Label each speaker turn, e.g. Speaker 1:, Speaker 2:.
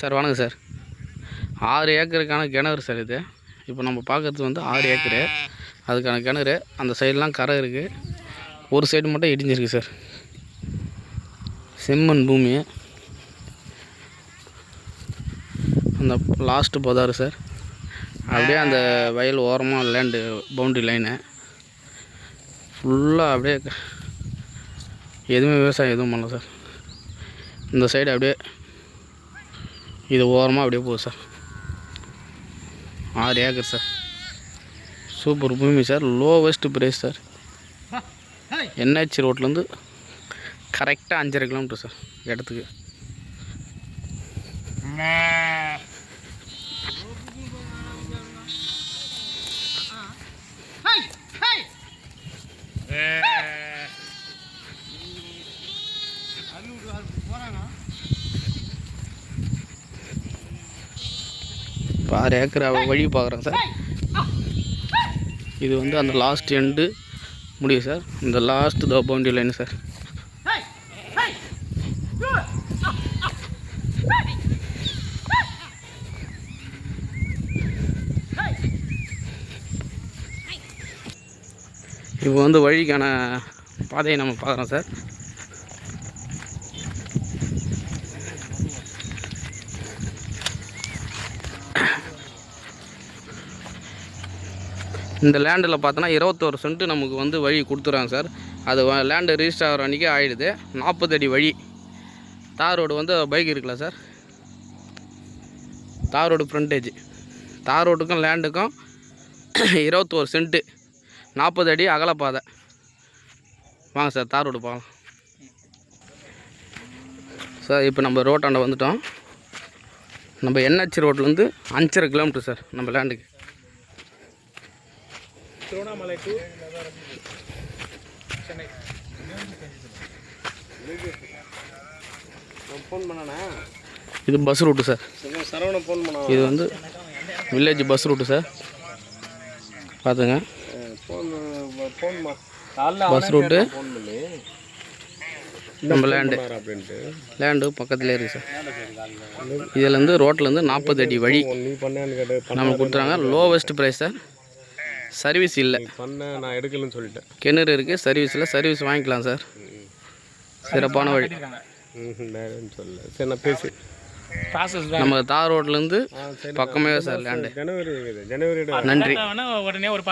Speaker 1: Sir வணக்கம் sir. ஆறு ஏக்கருக்கான கிணறு சார் இது. இப்போ நம்ம பார்க்கறது வந்து ஆறு ஏக்கரு. அதுக்கான கிணறு அந்த சைடெலாம் கரை இருக்குது ஒரு சைடு மட்டும் இடிஞ்சிருக்கு சார். செம்மண் பூமி. அந்த லாஸ்ட்டு போதாரு சார். அப்படியே அந்த வயல் ஓரமாக லேண்டு பவுண்ட்ரி லைனு ஃபுல்லாக அப்படியே எதுவுமே விவசாயம் எதுவும் பண்ணல சார். இந்த சைடு அப்படியே இது ஓரமாக அப்படியே போகுது சார். ஆறு ஏக்கர் சார். சூப்பர் பூமி sir. Lowest price sir. NH ரோட்லேருந்து கரெக்டாக அஞ்சரை கிலோமீட்டர் சார் இடத்துக்கு. இப்போ ஆறு ஏக்கர் வழி பார்க்குறேன் சார். இது வந்து அந்த லாஸ்ட் எண்டு முடியும் சார். இந்த last the boundary line sir. இப்போ வந்து வழிக்கான பாதையை நம்ம பார்க்குறோம் சார். இந்த லேண்டில் பார்த்தோன்னா இருபத்தோரு சென்ட் நமக்கு வந்து வழி கொடுத்துறாங்க சார். அது லேண்டு ரிஜிஸ்டர் ஆகிற அன்றைக்கி ஆகிடுது நாற்பது அடி வழி. தார் ரோடு வந்து பைக் இருக்குல்ல சார்? தார் ரோடு ஃப்ரண்டேஜ் தார் ரோட்டுக்கும் லேண்டுக்கும் இருபத்தோரு சென்ட்டு நாற்பது அடி அகலப்பாதை. வாங்க சார் தார் ரோடு போகலாம். சார் இப்போ நம்ம ரோட்டாண்ட வந்துட்டோம். நம்ம என்ஹெச் ரோட்லேருந்து அஞ்சரை கிலோமீட்டர் சார் நம்ம லேண்டுக்கு.
Speaker 2: திருவண்ணாமலை டு சென்னை. ஃபோன் பண்ணானே?
Speaker 1: இது bus route sir
Speaker 2: Saravanan phone பண்ணா.
Speaker 1: இது வந்து வில்லேஜ் பஸ் ரூட்டு சார் பார்த்துங்க பஸ் ரூட்டு நம்ம லேண்டு லேண்டு பக்கத்துலேயே இருக்குது சார் இதுலேருந்து ரோட்லேருந்து நாற்பது அடி வழி. நம்ம கொடுத்துறாங்க. லோவஸ்ட் ப்ரைஸ் சார் சர்வீஸ் இல்லை.
Speaker 2: பண்ண நான் எடுக்கலன்னு சொல்லிட்டேன்.
Speaker 1: கிணறு இருக்குது சர்வீஸில் சர்வீஸ் வாங்கிக்கலாம் சார். சிறப்பான வழி.
Speaker 2: சொல்லல. சரி நான் பேசி
Speaker 1: நம்ம தார் ரோட்லேருந்து
Speaker 2: ஆ சரி
Speaker 1: பக்கமே சார் லேண்டு
Speaker 2: ஜனவரி
Speaker 1: நன்றி.
Speaker 3: உடனே ஒரு